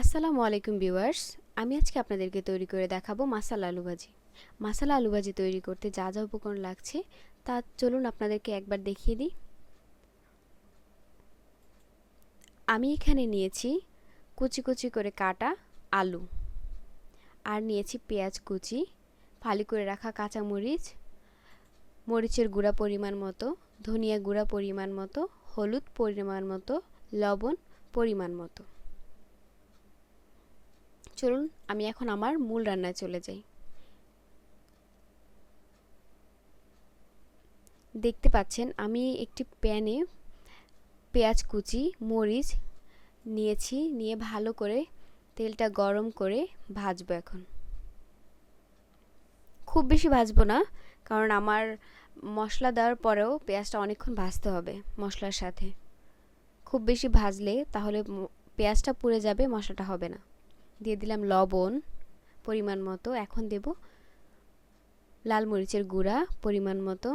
আসসালামু আলাইকুম ভিউয়ার্স। আমি আজকে আপনাদেরকে তৈরি করে দেখাবো মাসালা আলু ভাজি। মাসালা আলু ভাজি তৈরি করতে যা যা উপকরণ লাগছে তা চলুন আপনাদেরকে একবার দেখিয়ে দিই। আমি এখানে নিয়েছি কুচি কুচি করে কাটা আলু আর নিয়েছি পেঁয়াজ কুচি, ফালি করে রাখা কাঁচা মরিচ মরিচের গুঁড়া পরিমাণ মতো, ধনিয়া গুঁড়া পরিমাণ মতো, হলুদ পরিমাণ মতো, লবণ পরিমাণ মতো। চলুন, আমি এখন আমার মূল রান্নায় চলে যাই। দেখতে পাচ্ছেন, আমি একটি প্যানে পেঁয়াজ কুচি, মরিচ নিয়েছি, নিয়ে ভালো করে তেলটা গরম করে ভাজবো এখন। খুব বেশি ভাজবো না, কারণ আমার মশলা দেওয়ার পরেও পেঁয়াজটা অনেকক্ষণ ভাজতে হবে মশলার সাথে। খুব বেশি ভাজলে তাহলে পেঁয়াজটা পুড়ে যাবে, মশলাটা হবে না। দিয়ে দিলাম লবণ পরিমাণ মতো। এখন দেব লাল মরিচের গুঁড়া পরিমাণ মতো।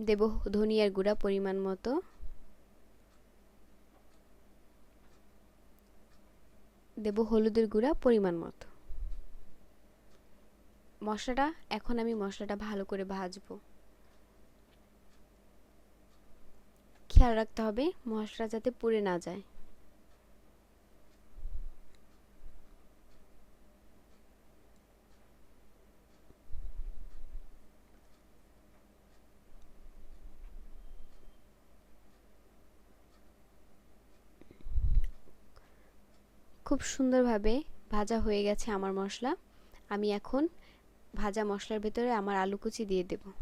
দেব ধনিয়ার গুঁড়া পরিমাণ মতো। দেব হলুদের গুঁড়া পরিমাণ মতো। মশলাটা, এখন আমি মশলাটা ভালো করে ভাজবো। খেয়াল রাখতে হবে মশলা যাতে পুড়ে না যায়। খুব সুন্দরভাবে ভাজা হয়ে গেছে আমার মশলা। আমি এখন ভাজা মশলার ভেতরে আমার আলু কুচি দিয়ে দেব।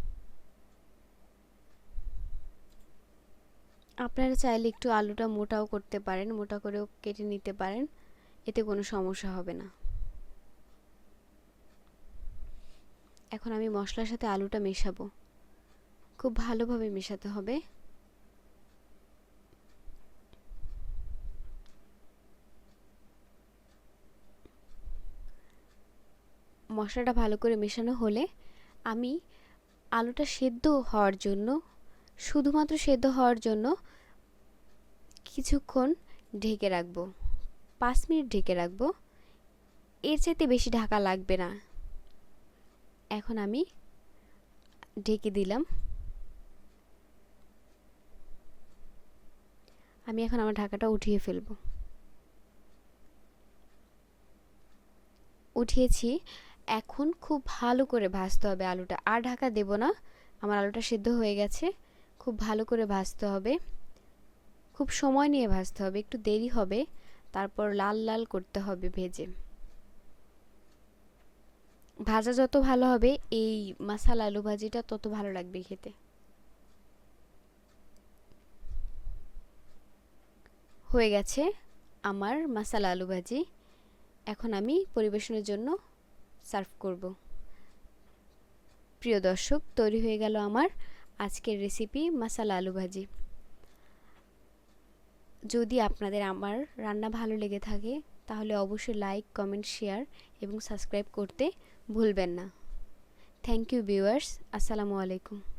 আপনারা চাইলে একটু আলুটা মোটাও করতে পারেন, মোটা করেও কেটে নিতে পারেন। এতে কোনো সমস্যা হবে না। এখন আমি মশলার সাথে আলুটা মেশাবো। খুব ভালোভাবে মেশাতে হবে। মশলাটা ভালো করে মেশানো হলে আমি আলুটা সেদ্ধ হওয়ার জন্য, শুধুমাত্র সেদ্ধ হওয়ার জন্য কিছুক্ষণ ঢেকে রাখব। পাঁচ মিনিট ঢেকে রাখব। এর চাইতে বেশি ঢাকা লাগবে না। এখন আমি ঢেকে দিলাম। আমি এখন আমার ঢাকাটা উঠিয়ে ফেলব। উঠিয়েছি। এখন খুব ভালো করে ভাজতে হবে আলুটা। আর ঢাকা দেব না, আমার আলুটা সিদ্ধ হয়ে গেছে। খুব ভালো করে ভাজতে হবে। খুব সময় নিয়ে ভাজতে হবে, একটু দেরি হবে। তারপর লাল লাল করতে হবে ভেজে। ভাজা যত ভালো হবে, এই মাসালা আলু ভাজিটা তত ভালো লাগবে খেতে। হয়ে গেছে আমার মাসালা আলু ভাজি। এখন আমি পরিবেশনের জন্য সার্ভ করব। প্রিয় দর্শক, তৈরি হয়ে গেল আমার আজকের রেসিপি মশালা আলু ভাজি। যদি আপনাদের আমার রান্না ভালো লেগে থাকে, তাহলে অবশ্যই লাইক কমেন্ট শেয়ার এবং সাবস্ক্রাইব করতে ভুলবেন না। থ্যাংক ইউ ভিউয়ার্স আসসালামু আলাইকুম।